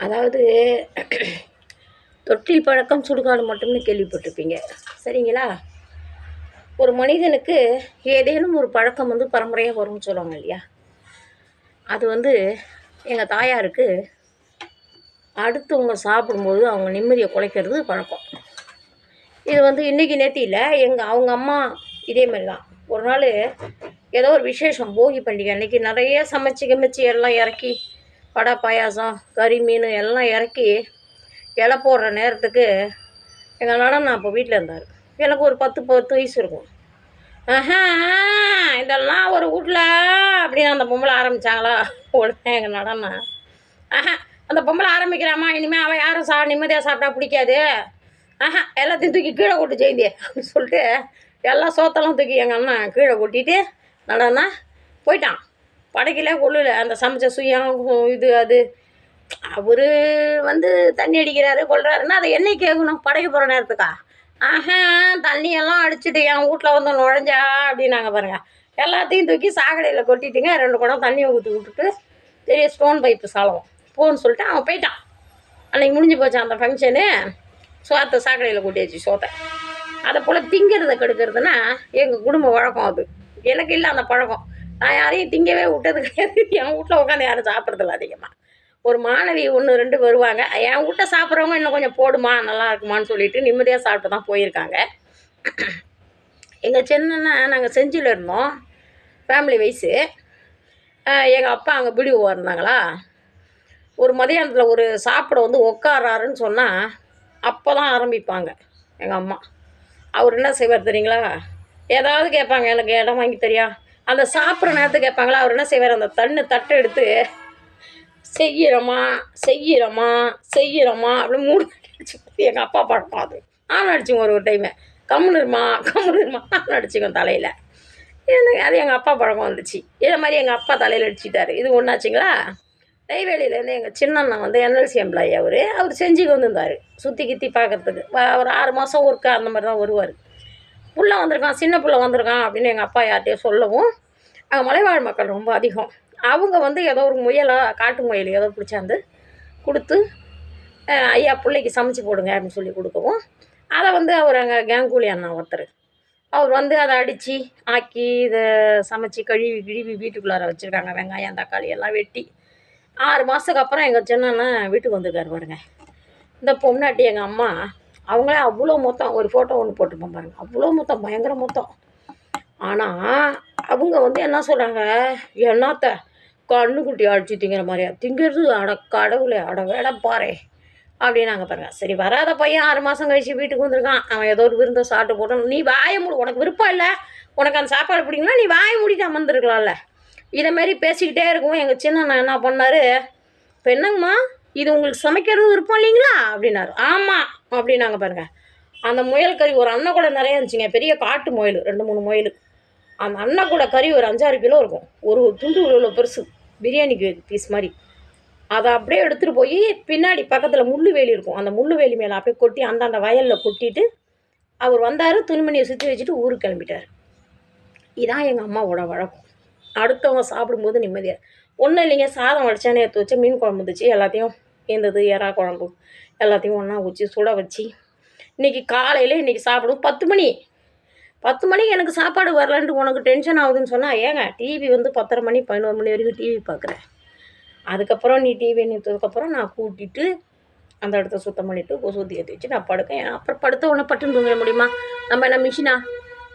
அதாவது தொட்டில் பழக்கம் சுடுகாடு மட்டும்னு கேள்விப்பட்டிருப்பீங்க. சரிங்களா? ஒரு மனிதனுக்கு ஏதேனும் ஒரு பழக்கம் வந்து பரம்பரையாக வரும்னு சொல்லுவாங்க இல்லையா? அது வந்து எங்கள் தாயாருக்கு அடுத்தவங்க சாப்பிடும்போது அவங்க நிம்மதியை குலைக்கிறது பழக்கம். இது வந்து இன்றைக்கி நேற்று எங்கள் அவங்க அம்மா இதே மாதிரி தான் ஒரு நாள் ஏதோ ஒரு விசேஷம் போகி பண்டிகை அன்றைக்கி நிறைய சமைச்சு கிமைச்சி எல்லாம் இறக்கி வடை பாயாசம் கறி மீன் எல்லாம் இறக்கி இலை போடுற நேரத்துக்கு எங்கள் நடனம் அப்போ வீட்டில் இருந்தார். எனக்கு ஒரு பத்து பத்து வயசு இருக்கும். ஆஹா இதெல்லாம் ஒரு வீட்டில் அப்படின்னு அந்த பொம்பளை ஆரம்பித்தாங்களா உடனே எங்கள் நடனம் ஆஹா அந்த பொம்பளை ஆரம்பிக்கிறாமா? இனிமேல் அவள் யாரும் சா நிம்மதியாக சாப்பிட்டா பிடிக்காது. ஆஹா எல்லாத்தையும் தூக்கி கீழே கொட்டு ஜெயந்தி அப்படின்னு சொல்லிட்டு எல்லா சோத்தெல்லாம் தூக்கி எங்கள் அண்ணன் கீழே கொட்டிட்டு நடனா போயிட்டான். படைக்கல கொள்ளல அந்த சமைச்ச சுயம் இது அது. அவர் வந்து தண்ணி அடிக்கிறாரு கொள்றாருன்னா அதை என்னை கேட்கணும்? படைக்க போகிற நேரத்துக்கா? ஆஹா தண்ணியெல்லாம் அடிச்சுட்டு என் வீட்டில் வந்து நுழைஞ்சா அப்படின்னாங்க பாருங்கள் எல்லாத்தையும் தூக்கி சாக்கடையில் கொட்டிட்டுங்க ரெண்டு குடம் தண்ணியை ஊற்றி விட்டுட்டு பெரிய ஸ்டோன் பைப்பு சாலவும். போன்னு சொல்லிட்டு அவன் போயிட்டான். அன்னைக்கு முடிஞ்சு போச்சு அந்த ஃபங்க்ஷனு சோத்தை சாக்கடையில் கொட்டியாச்சு சோத்தை. அதை போல் திங்கிறத கெடுக்கிறதுனா எங்கள் குடும்ப வழக்கம் அது. எனக்கு இல்லை அந்த பழக்கம். நான் யாரையும் திங்கவே விட்டது கிடையாது. என் வீட்டில் உட்காந்து யாரும் சாப்பிட்றதில்ல அதிகமாக ஒரு மாணவி ஒன்று ரெண்டு வருவாங்க. என் வீட்டை சாப்பிட்றவங்க இன்னும் கொஞ்சம் போடுமா நல்லா இருக்குமான்னு சொல்லிட்டு நிம்மதியாக சாப்பிட்டு தான் போயிருக்காங்க. எங்கள் சின்னன்னா நாங்கள் செஞ்சியில் இருந்தோம் ஃபேமிலி வயசு எங்கள் அப்பா அங்கே பிடிஓ இருந்தாங்களா ஒரு மதியானத்தில் ஒரு சாப்பிட வந்து உட்காராருன்னு சொன்னால் அப்போ தான் ஆரம்பிப்பாங்க எங்கள் அம்மா. அவர் என்ன செய்வார் தெரியுங்களா? ஏதாவது கேட்பாங்க எனக்கு இடம் வாங்கி தெரியா? அந்த சாப்பிட்ற நேரத்துக்கு கேட்பாங்களா? அவர் என்ன செய்வார்? அந்த தண்ணு தட்டை எடுத்து செய்கிறோமா செய்கிறோமா செய்கிறோமா அப்படின்னு மூணு அடிச்சு எங்கள் அப்பா பழக்கம் அது ஆன் அடிச்சுங்க ஒரு ஒரு டைமு கம்முனுருமா கம்முனுருமா ஆன் அடிச்சுங்க தலையில். எனக்கு அது எங்கள் அப்பா பழக்கம் வந்துச்சு. இதே மாதிரி எங்கள் அப்பா தலையில் அடிச்சுட்டாரு இது ஒன்றாச்சுங்களா நெய்வேலியிலேருந்து எங்கள் சின்னண்ணன் வந்து என்எல்சி எம்ப்ளாயி அவர். அவர் செஞ்சுக்கு வந்திருந்தார். சுற்றி கித்தி பார்க்கறதுக்கு ஒரு ஆறு மாதம் ஒருக்கா அந்த மாதிரி தான் வருவார். புள்ள வந்திருக்கான் சின்ன புள்ள வந்திருக்கான் அப்படின்னு எங்கள் அப்பா யார்கிட்டயோ சொல்லவும் அங்கே மலைவாழ் மக்கள் ரொம்ப அதிகம். அவங்க வந்து ஏதோ ஒரு முயலாக காட்டு முயல் ஏதோ பிடிச்சாந்து கொடுத்து ஐயா பிள்ளைக்கு சமைச்சு போடுங்க அப்படின்னு சொல்லி கொடுக்கவும். அதை வந்து அவர் அங்கே கேங்கூலி அண்ணா ஒருத்தர். அவர் வந்து அதை அடித்து ஆக்கி இதை சமைச்சு கழுவி கிழிவி வீட்டுக்குள்ளார வச்சுருக்காங்க. வெங்காயம் தக்காளி எல்லாம் வெட்டி. ஆறு மாதத்துக்கு அப்புறம் எங்கள் சின்னண்ணன் வீட்டுக்கு வந்திருக்காரு பாருங்க. இந்த பொம்னாட்டி எங்கள் அம்மா அவங்களே அவ்வளோ மொத்தம் ஒரு ஃபோட்டோ ஒன்று போட்டுப்போம் பாருங்கள் அவ்வளோ மொத்தம் பயங்கர மொத்தம். ஆனால் அவங்க வந்து என்ன சொல்கிறாங்க என்னத்த? கண்ணுக்குட்டி அடிச்சு திங்கிற மாதிரியா? திங்கிறது அட கடவுளே அட வேட பாரு. அப்படின்னாங்க பாருங்க. சரி வராத பையன் ஆறு மாதம் கழிச்சு வீட்டுக்கு வந்திருக்கான். அவன் ஏதோ ஒரு விருந்தை சாப்பிட்டு போட்டோம் நீ வாய மூடு. உனக்கு விருப்பம் இல்லை. உனக்கு அந்த சாப்பாடு பிடிக்கும்னா நீ வாய மூடிட்டு அமர்ந்துருக்கலாம்ல. இதை மாதிரி பேசிக்கிட்டே இருக்கும் எங்கள் சின்ன என்ன பண்ணார்? இப்போ என்னங்கம்மா இது உங்களுக்கு சமைக்கிறது விருப்பம் இல்லைங்களா? அப்படின்னாரு. ஆமாம் அப்படின்னாங்க பாருங்கள் அந்த முயல் கறி ஒரு அண்ணன் கூட நிறைய இருந்துச்சுங்க. பெரிய காட்டு முயல் ரெண்டு மூணு முயல். அந்த அண்ணன் கூட கறி ஒரு அஞ்சாறு கிலோ இருக்கும். ஒரு துண்டு உள்ள பெருசு பிரியாணிக்கு பீஸ் மாதிரி. அதை அப்படியே எடுத்துகிட்டு போய் பின்னாடி பக்கத்தில் முள்ளு வேலி இருக்கும். அந்த முள்ளு வேலி மேலே அப்படியே கொட்டி அந்தாண்ட வயலில் கொட்டிட்டு அவர் வந்தார் துணிமணியை சுற்றி வச்சுட்டு ஊருக்கு கிளம்பிட்டார். இதான் எங்கள் அம்மாவோட வழக்கம். அடுத்தவங்க சாப்பிடும்போது நிம்மதியாக ஒன்றும் இல்லைங்க சாதம் வடிச்சானே எடுத்து வச்சு மீன் குழம்பு இருந்துச்சு எல்லாத்தையும் இருந்தது எறா குழம்பு. எல்லாத்தையும் ஒன்றா வச்சு சுட வச்சு இன்றைக்கி காலையில் இன்றைக்கி சாப்பிடும். பத்து மணி. பத்து மணிக்கு எனக்கு சாப்பாடு வரலன்ட்டு உனக்கு டென்ஷன் ஆகுதுன்னு சொன்னால் ஏங்க டிவி வந்து பத்தரை மணி பதினோரு மணி வரைக்கும் டிவி பார்க்குறேன். அதுக்கப்புறம் நீ டிவி நிறுத்ததுக்கப்புறம் நான் கூட்டிட்டு அந்த இடத்த சுத்தம் பண்ணிவிட்டு கொசூத்தி ஏற்றி வச்சு நான் படுக்கேன். அப்புறம் படுத்த உடனே பட்டுன்னு தூங்க முடியுமா? நம்ம என்ன மிஷினா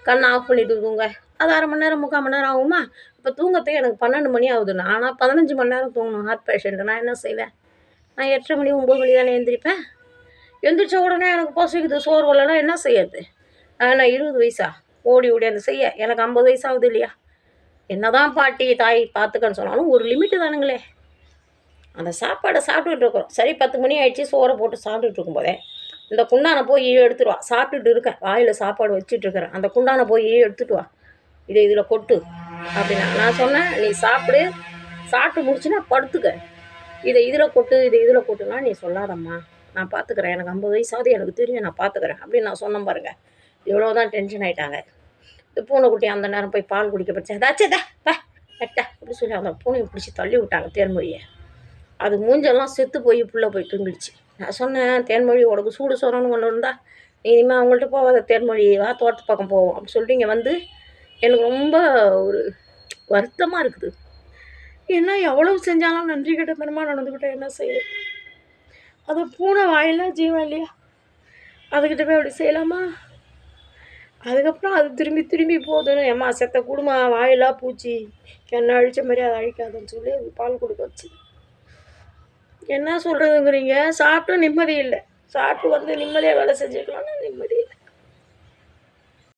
கண்ணை ஆஃப் பண்ணிட்டு தூங்க. அது அரை மணி நேரம் முக்கால் மணி நேரம் ஆகுமா? இப்போ தூங்கறதுக்கு எனக்கு பன்னெண்டு மணி ஆகுது. ஆனால் பதினஞ்சு மணி நேரம் தூங்கணும் ஹார்ட் பேஷண்ட்டு நான் என்ன செய்வேன்? நான் எட்டரை மணி ஒம்பது மணி தானே எழுந்திரிப்பேன் எந்திரிச்ச உடனே எனக்கு பசிக்குது சோறு வரலன்னா என்ன செய்யறது? நான் இருபது வயசா? ஓடி ஓடி அந்த செய்ய. எனக்கு ஐம்பது வயசு ஆகுது இல்லையா? என்னதான் பாட்டி தாய் பார்த்துக்கன்னு சொன்னாலும் ஒரு லிமிட்டு தானுங்களே. அந்த சாப்பாடை சாப்பிட்டுட்டு இருக்கிறோம். சரி பத்து மணி ஆயிடுச்சு சோறை போட்டு சாப்பிட்டுட்டு இருக்கும்போதே இந்த குண்டானை போய் எடுத்துட்டு வா. சாப்பிட்டுட்டு இருக்கேன். வாயில் சாப்பாடு வச்சுட்டு இருக்கிறேன். அந்த குண்டானை போய் எடுத்துட்டு வா. இதை இதில் கொட்டு. அப்படின்னா நான் சொன்னேன் நீ சாப்பிடு. சாப்பிட்டு முடிச்சுன்னா படுத்துக்க. இதை இதில் கொட்டு இதை இதில் கொட்டுனா நீ சொல்லாதம்மா. நான் பார்த்துக்கிறேன் எனக்கு ஐம்பது வயசாவது எனக்கு தெரியும் நான் பார்த்துக்கிறேன் அப்படின்னு நான் சொன்னேன் பாருங்கள் இவ்வளோ தான் டென்ஷன் ஆகிட்டாங்க இந்த பூனைக்குட்டி அந்த நேரம் போய் பால் குடிக்க படிச்சேன் அதாச்சே தா பா எட்டா அப்படி சொல்லி அந்த பூனையை பிடிச்சி தள்ளி விட்டாங்க தேன்மொழியை. அது மூஞ்செல்லாம் செத்து போய் புள்ள போய் தூங்கிடுச்சு. நான் சொன்னேன் தேன்மொழி உனக்கு சூடு சொரன்னு ஒன்று இருந்தால் நீ இனிமேல் அவங்கள்ட்ட போகாத தேன்மொழி வா தோட்டத்து பக்கம் போவோம். அப்படின்னு சொல்லிட்டு இங்கே வந்து எனக்கு ரொம்ப ஒரு வருத்தமாக இருக்குது. என்ன எவ்வளவு செஞ்சாலும் நன்றி கட்டத்தனமாக நடந்துக்கிட்டேன் என்ன செய்யுது அது பூனை வாயில ஜீவன் இல்லையா? அதுக்கிட்ட போய் அப்படி செய்யலாமா? அதுக்கப்புறம் அது திரும்பி திரும்பி போதும் ஏம்மா செத்த குடுமா வாயிலாக பூச்சி என்ன அழிச்ச மாதிரி அதை அழிக்காதுன்னு சொல்லி அது பால் கொடுக்க வச்சு. என்ன சொல்கிறதுங்கிறீங்க சாப்பிட்டும் நிம்மதி இல்லை. சாப்பிட்டு வந்து நிம்மதியாக வேலை செஞ்சுக்கலாம்னா நிம்மதி இல்லை.